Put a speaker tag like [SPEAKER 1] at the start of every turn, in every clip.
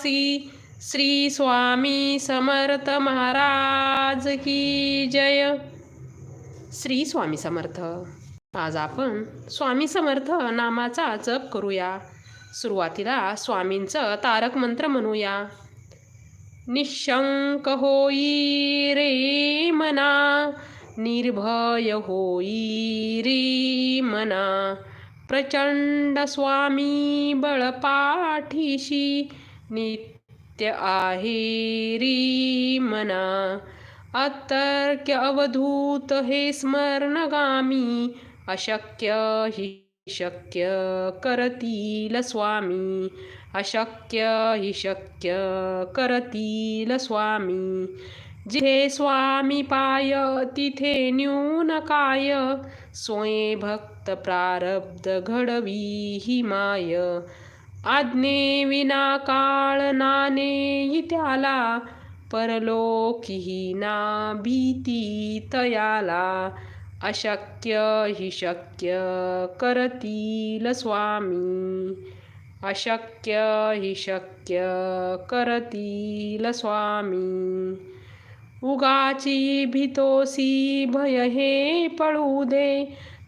[SPEAKER 1] वासी श्री स्वामी समर्थ महाराज की जय। श्री स्वामी समर्थ। आज आपण स्वामी समर्थ नामाचा जप करूया. सुरुवातीला स्वामींचं तारक मंत्र म्हणूया. निशंक होई रे मना निर्भय होई रे मना प्रचंड स्वामी बळपाठीशी नित्य आहेरी मना अतर्क्य अवधूत हे स्मरणगामी अशक्य हि शक्य करतील स्वामी अशक्य हि शक्य करतील स्वामी. जिथे स्वामी पाय तिथे न्यून काय स्वये भक्त प्रारब्ध घडवी ही माय. आज्ञे विना काळ नाने त्याला परलोकीही ना भीती तयाला. अशक्य हि शक्य करतील स्वामी. अशक्य हि शक्य करतील स्वामी. उगाची भीतोसी भय हे पळू दे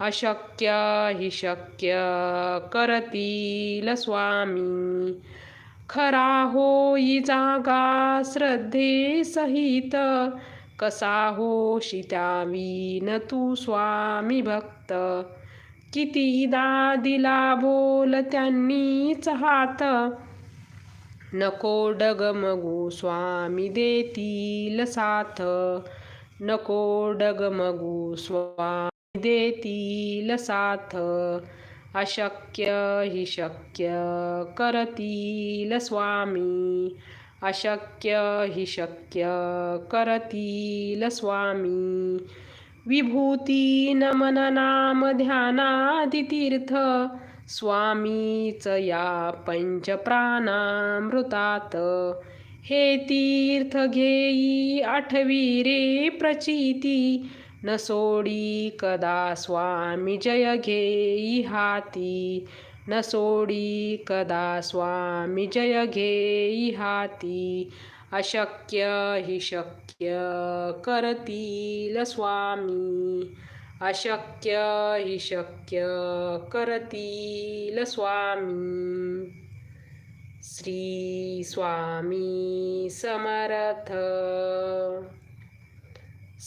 [SPEAKER 1] अशक्य हि शक्य करतील स्वामी. खरा होई जागा श्रद्धे सहित. कसा होशी न तू स्वामी भक्त. कितीदा दिला बोल त्यांनीच हात. नको डगमगू स्वामी देतील साथ. नको डगमगू स्वामी देतील साथ अशक्य हि शक्य करतील स्वामी अशक्य हि शक्य करतील स्वामी. विभूती नमन नाम ध्यानादितीर्थ स्वामीच या पंचप्राणामृतात. हे तीर्थ घेई आठवी रे प्रचिती न सोडी कदा स्वामी जय घेई हाती। न सोडी कदा स्वामी जय घेई हाती। अशक्य हि शक्य करतील स्वामी। अशक्य हि शक्य करतील स्वामी। श्री स्वामी समर्थ।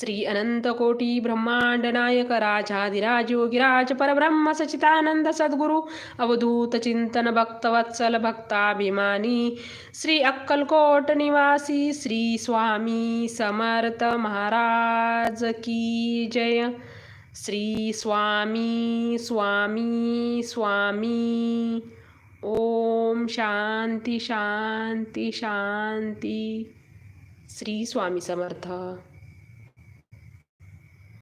[SPEAKER 1] श्री अनंत कोटी ब्रह्मांड नायक राजाधिराज योगिराज परब्रह्म सचितानंद सद्गुरु अवधूत चिंतन भक्तवत्सल भक्ताभिमानी श्री अक्कलकोट निवासी श्री स्वामी समर्थ महाराज की जय। श्री स्वामी स्वामी स्वामी ओम शांती शांती शांती। श्री स्वामी समर्थ।